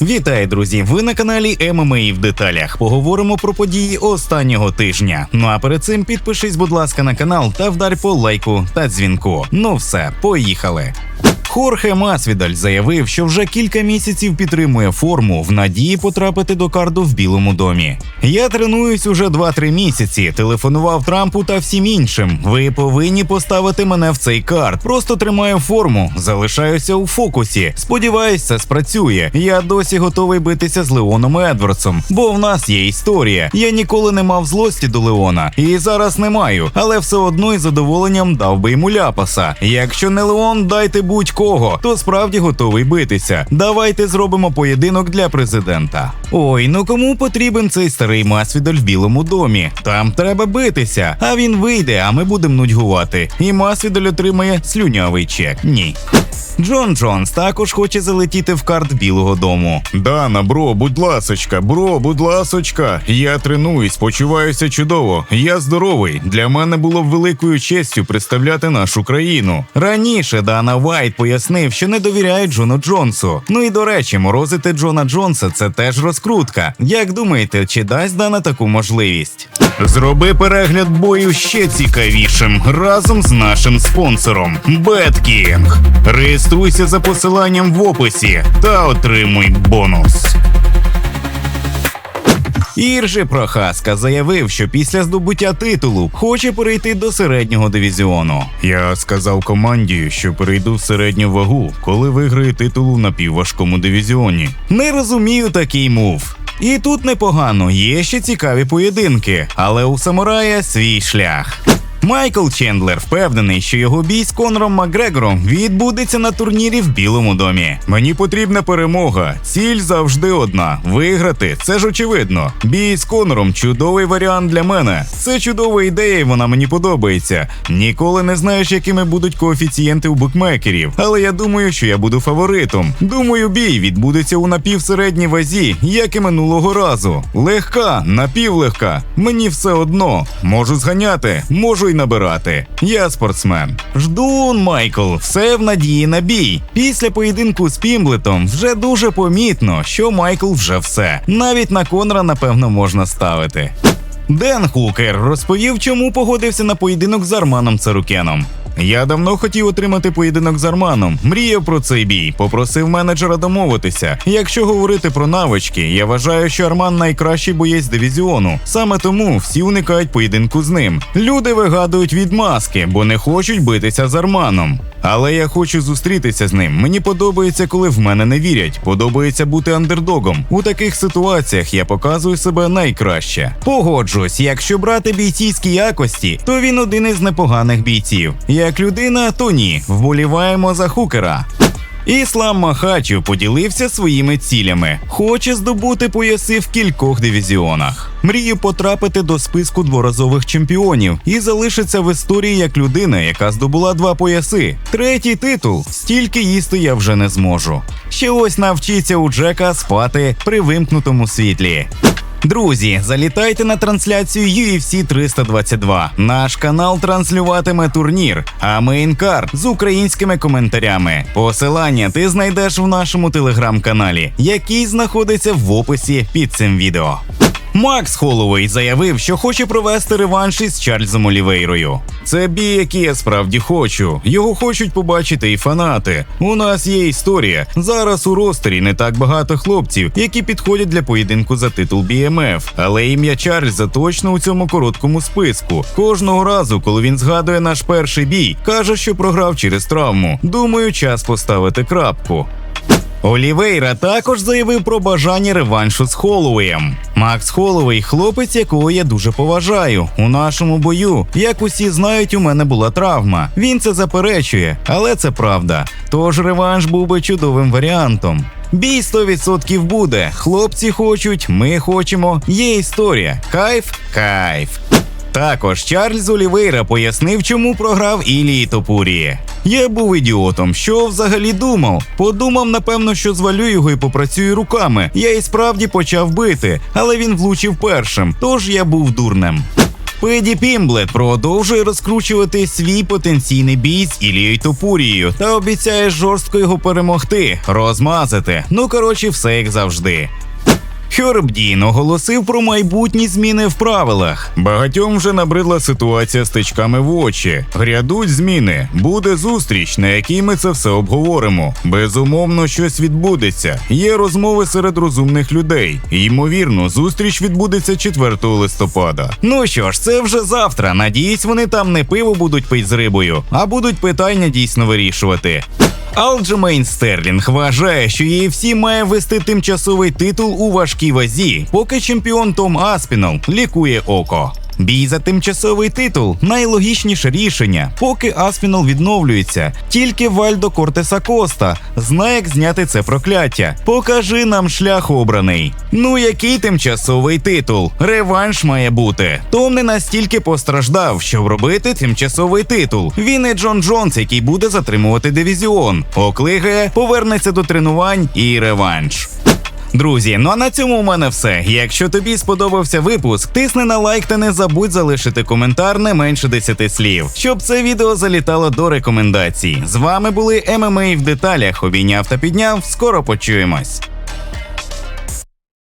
Вітаю, друзі! Ви на каналі ММА в деталях. Поговоримо про події останнього тижня. Ну а перед цим підпишись, будь ласка, на канал та вдар по лайку та дзвінку. Ну все, поїхали. Хорхе Масвідаль заявив, що вже кілька місяців підтримує форму в надії потрапити до карду в Білому домі. Я тренуюсь уже 2-3 місяці. Телефонував Трампу та всім іншим. Ви повинні поставити мене в цей карт. Просто тримаю форму, залишаюся у фокусі. Сподіваюсь, це спрацює. Я досі готовий битися з Леоном Едвардсом, бо в нас є історія. Я ніколи не мав злості до Леона, і зараз не маю, але все одно із задоволенням дав би йому ляпаса. Якщо не Леон, дайте будь-кого, то справді готовий битися. Давайте зробимо поєдинок для президента. Ой, ну кому потрібен цей старий Масвідаль в Білому домі? Там треба битися, а він вийде, а ми будемо нудьгувати. І Масвідаль отримає слюнявий чек. Ні. Джон Джонс також хоче залетіти в карт Білого дому. Дана, бро, будь ласочка, бро, будь ласочка. Я тренуюсь, почуваюся чудово. Я здоровий. Для мене було б великою честю представляти нашу країну. Раніше Дана Вайт пояснив, що не довіряє Джону Джонсу. Ну і до речі, морозити Джона Джонса це теж розкрутка. Як думаєте, чи дасть Дана таку можливість? Зроби перегляд бою ще цікавішим разом з нашим спонсором BetKing. Реєструйся за посиланням в описі та отримуй бонус. Іржи Прохаска заявив, що після здобуття титулу хоче перейти до середнього дивізіону. Я сказав команді, що перейду в середню вагу, коли виграю титул у напівважкому дивізіоні. Не розумію такий мув. І тут непогано, є ще цікаві поєдинки, але у самурая свій шлях. Майкл Чендлер впевнений, що його бій з Конором Макгрегором відбудеться на турнірі в Білому домі. Мені потрібна перемога. Ціль завжди одна виграти. Це ж очевидно. Бій з Конором чудовий варіант для мене. Це чудова ідея, і вона мені подобається. Ніколи не знаєш, якими будуть коефіцієнти у букмекерів. Але я думаю, що я буду фаворитом. Думаю, бій відбудеться у напівсередній вазі, як і минулого разу. Легка, напівлегка. Мені все одно. Можу зганяти, можу й набирати. Я спортсмен. Ждун, Майкл, все в надії на бій. Після поєдинку з Пімблетом вже дуже помітно, що Майкл вже все. Навіть на Конра, напевно, можна ставити. Ден Хукер розповів, чому погодився на поєдинок з Арманом Царукеном. Я давно хотів отримати поєдинок з Арманом. Мріяв про цей бій, попросив менеджера домовитися. Якщо говорити про навички, я вважаю, що Арман найкращий боєць дивізіону. Саме тому всі уникають поєдинку з ним. Люди вигадують відмазки, бо не хочуть битися з Арманом. Але я хочу зустрітися з ним. Мені подобається, коли в мене не вірять. Подобається бути андердогом. У таких ситуаціях я показую себе найкраще. Погоджусь, якщо брати бійцівські якості, то він один із непоганих бійців. Як людина, то ні. Вболіваємо за хукера. Іслам Махачів поділився своїми цілями. Хоче здобути пояси в кількох дивізіонах. Мріє потрапити до списку дворазових чемпіонів і залишиться в історії як людина, яка здобула два пояси. Третій титул стільки їсти я вже не зможу. Ще ось навчиться у Джека спати при вимкнутому світлі. Друзі, залітайте на трансляцію UFC 322. Наш канал транслюватиме турнір, а мейнкарт з українськими коментарями. Посилання ти знайдеш в нашому телеграм-каналі, який знаходиться в описі під цим відео. Макс Холлоуей заявив, що хоче провести реванш із Чарльзом Олівейрою. Це бій, який я справді хочу. Його хочуть побачити і фанати. У нас є історія. Зараз у ростері не так багато хлопців, які підходять для поєдинку за титул BMF. Але ім'я Чарльза точно у цьому короткому списку. Кожного разу, коли він згадує наш перший бій, каже, що програв через травму. Думаю, час поставити крапку. Олівейра також заявив про бажання реваншу з Холлоуєм. Макс Холлоуей – хлопець, якого я дуже поважаю. У нашому бою, як усі знають, у мене була травма. Він це заперечує, але це правда. Тож реванш був би чудовим варіантом. Бій 100% буде. Хлопці хочуть, ми хочемо. Є історія. Кайф, кайф. Також Чарльз Олівейра пояснив, чому програв Ілії Топурії. Я був ідіотом. Що взагалі думав? Подумав, напевно, що звалю його і попрацюю руками. Я і справді почав бити, але він влучив першим, тож я був дурнем. Педі Пімблет продовжує розкручувати свій потенційний бій з Ілією Топурією та обіцяє жорстко його перемогти, розмазати. Ну коротше, все як завжди. Херб Дін оголосив про майбутні зміни в правилах. Багатьом вже набридла ситуація з тичками в очі. Грядуть зміни. Буде зустріч, на якій ми це все обговоримо. Безумовно, щось відбудеться. Є розмови серед розумних людей. Ймовірно, зустріч відбудеться 4 листопада. Ну що ж, це вже завтра. Надіюсь, вони там не пиво будуть пить з рибою, а будуть питання дійсно вирішувати. Алджемейн Стерлінг вважає, що UFC має вести тимчасовий титул у важкій вазі, поки чемпіон Том Аспінал лікує око. Бій за тимчасовий титул найлогічніше рішення, поки Аспінал відновлюється. Тільки Вальдо Кортеса Коста знає, як зняти це прокляття. Покажи нам шлях обраний. Ну який тимчасовий титул? Реванш має бути. Том не настільки постраждав, щоб робити тимчасовий титул. Він і Джон Джонс, який буде затримувати дивізіон. Оклигає, повернеться до тренувань і реванш. Друзі, ну а на цьому у мене все. Якщо тобі сподобався випуск, тисни на лайк та не забудь залишити коментар не менше 10 слів, щоб це відео залітало до рекомендацій. З вами були ММА в деталях. Обійняв та підняв. Скоро почуємось.